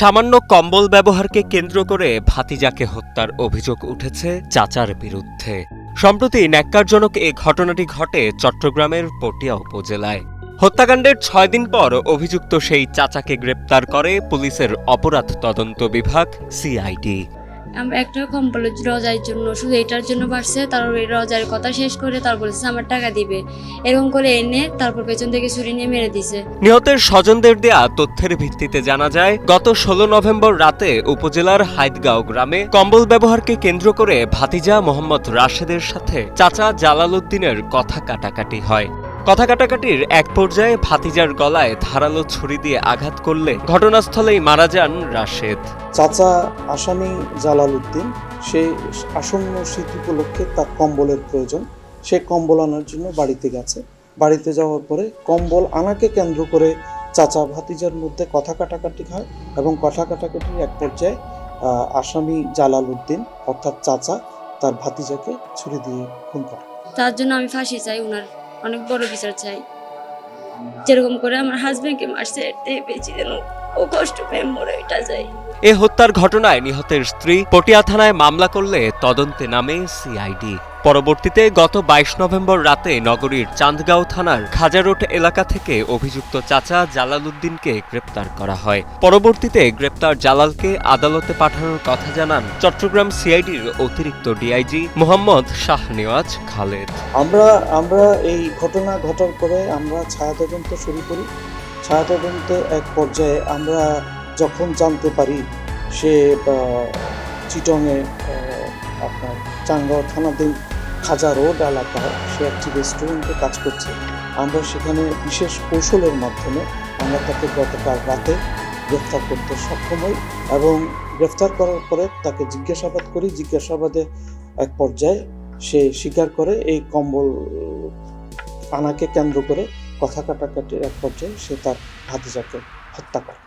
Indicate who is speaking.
Speaker 1: সামান্য কম্বল ব্যবহারকে কেন্দ্র করে ভাতিজাকে হত্যার অভিযোগ উঠেছে চাচার বিরুদ্ধে। সম্প্রতি ন্যাক্কারজনক এ ঘটনাটি ঘটে চট্টগ্রামের পটিয়া উপজেলায়। হত্যাকাণ্ডের ছয় দিন পর অভিযুক্ত সেই চাচাকে গ্রেপ্তার করে পুলিশের অপরাধ তদন্ত বিভাগ, সিআইডি।
Speaker 2: একটা কম্বল রজার জন্য, শুধু এটার জন্য বাড়ছে তারপর এই রজার কথা শেষ করে তারপর বলেছে আমার টাকা দিবে। এরকম করে এনে তারপর পেছন থেকে ছুরি নিয়ে মেরে দিছে।
Speaker 1: নিহতের স্বজনদের দেয়া তথ্যের ভিত্তিতে জানা যায়, গত ষোলো নভেম্বর রাতে উপজেলার হাইদগাঁও গ্রামে কম্বল ব্যবহারকে কেন্দ্র করে ভাতিজা মোহাম্মদ রাশেদের সাথে চাচা জালাল উদ্দিনের কথা কাটাকাটি হয়। কথা কাটাকাটির এক পর্যায়ে ভাতিজার গলায় ধারালো ছুরি দিয়ে আঘাত করলে ঘটনাস্থলেই মারা যান রাশেদ।
Speaker 3: চাচা আসামি জালাল উদ্দিন সে আসন্ন শীত উপলক্ষে তার কম্বলের প্রয়োজন। সে কম্বল আনার জন্য বাড়িতে গেছে। বাড়িতে যাওয়ার পরে কম্বল আনাকে কেন্দ্র করে চাচা ভাতিজার মধ্যে কথা কাটাকাটি হয় এবং কথা কাটাকাটির এক পর্যায়ে আহ, আসামি জালাল উদ্দিন অর্থাৎ চাচা তার ভাতিজাকে ছুরি দিয়ে খুন করে।
Speaker 2: তার জন্য আমি ফাঁসি চাই ওনার অনেক বড় বিচার চাই। যেরকম করে আমার হাজবেন্ডকে মারছে এতে বেঁচে যেন ও কষ্ট পেয়ে মরে এটা যায়
Speaker 1: এ হত্যার ঘটনায় নিহতের স্ত্রী পটিয়া থানায় মামলা করলে তদন্তে নামে সিআইডি। পরবর্তীতে গত বাইশ নভেম্বর রাতে নগরীর চান্দগাঁও থানার খাজারোট এলাকা থেকে অভিযুক্ত চাচা জালালউদ্দিনকে গ্রেপ্তার করা হয়। পরবর্তীতে গ্রেপ্তার জালালকে আদালতে পাঠানোর কথা জানান চট্টগ্রাম সিআইডির অতিরিক্ত ডিআইজি মোহাম্মদ শাহনেওয়াজ খালেদ।
Speaker 3: আমরা আমরা এই ঘটনা ঘটার পরে আমরা ছায়া তদন্ত শুরু করি। ছায়া তদন্তে এক পর্যায়ে আমরা যখন জানতে পারি সে চিটংয়ে আপনার চাঙ্গাও থানাধীন খাজা রোড এলাকায় সে একটি রেস্টুরেন্টে কাজ করছে। আমরা সেখানে বিশেষ কৌশলের মাধ্যমে আমরা তাকে গতকাল রাতে গ্রেফতার করতে সক্ষম হই এবং গ্রেফতার করার পরে তাকে জিজ্ঞাসাবাদ করি। জিজ্ঞাসাবাদে এক পর্যায়ে সে স্বীকার করে, এই কম্বল আনাকে কেন্দ্র করে কথা কাটাকাটির এক পর্যায়ে সে তার ভাতিজাকে হত্যা করে।